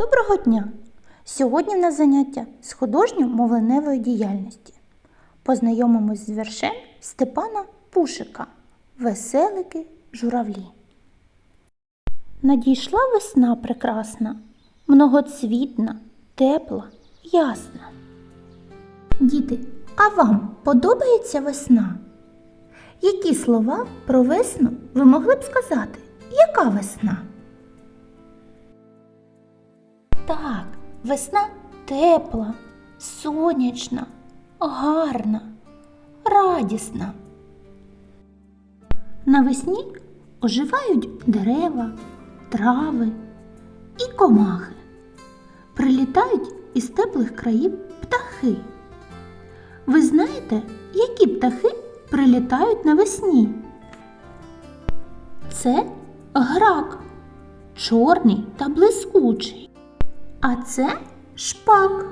Доброго дня! Сьогодні в нас заняття з художньо-мовленевої діяльності. Познайомимось з віршем Степана Пушика Веселики журавлі. Надійшла весна прекрасна, многоцвітна, тепла, ясна. Діти, а вам подобається весна? Які слова про весну ви могли б сказати? Яка весна? Так, весна тепла, сонячна, гарна, радісна. Навесні оживають дерева, трави і комахи. Прилітають із теплих країв птахи. Ви знаєте, які птахи прилітають навесні? Це грак, чорний та блискучий. А це шпак.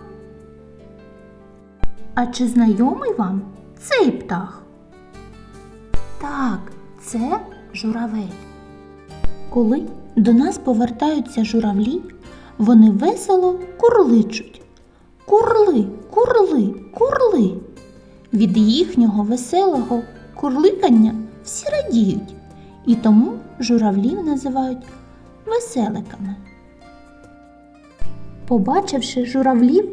А чи знайомий вам цей птах? Так, це журавель. Коли до нас повертаються журавлі, вони весело курличуть. Курли, курли, курли. Від їхнього веселого курликання всі радіють, і тому журавлів називають веселиками. Побачивши журавлів,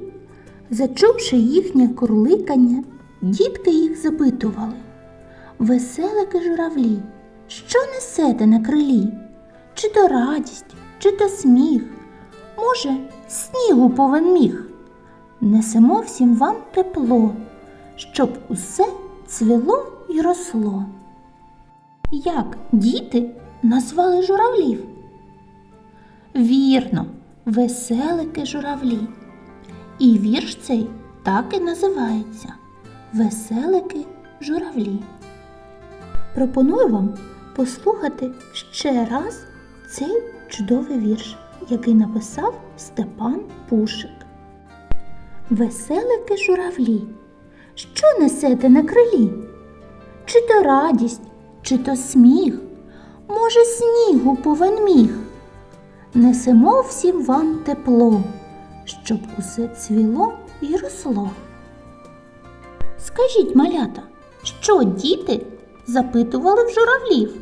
зачувши їхнє курликання, дітки їх запитували Веселики журавлі, що несете на крилі? Чи то радість, чи то сміх? Може, снігу повен міг? Несемо всім вам тепло, щоб усе цвіло й росло. Як діти назвали журавлів? Вірно, веселики журавлі. І вірш цей так і називається Веселики журавлі. Пропоную вам послухати ще раз цей чудовий вірш, який написав Степан Пушик. Веселики журавлі, що несете на крилі? Чи то радість, чи то сміх, може, снігу повен міг? Несемо всім вам тепло, щоб усе цвіло і росло. Скажіть, малята, що діти запитували в журавлів?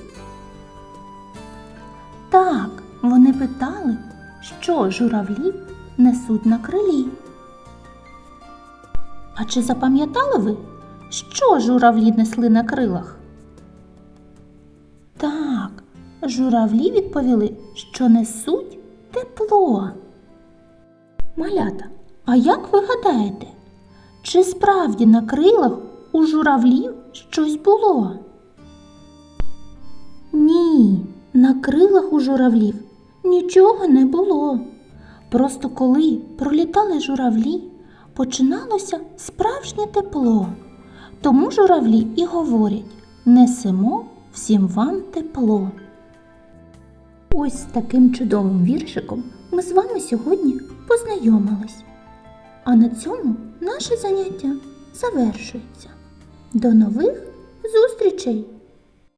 Так, вони питали, що журавлі несуть на крилі. А чи запам'ятали ви, що журавлі несли на крилах? Так, журавлі відповіли, що несуть тепло. Малята, а як ви гадаєте, чи справді на крилах у журавлів щось було? Ні, на крилах у журавлів нічого не було. Просто коли пролітали журавлі, починалося справжнє тепло. Тому журавлі і говорять несемо всім вам тепло. Ось з таким чудовим віршиком ми з вами сьогодні познайомились. А на цьому наше заняття завершується. До нових зустрічей!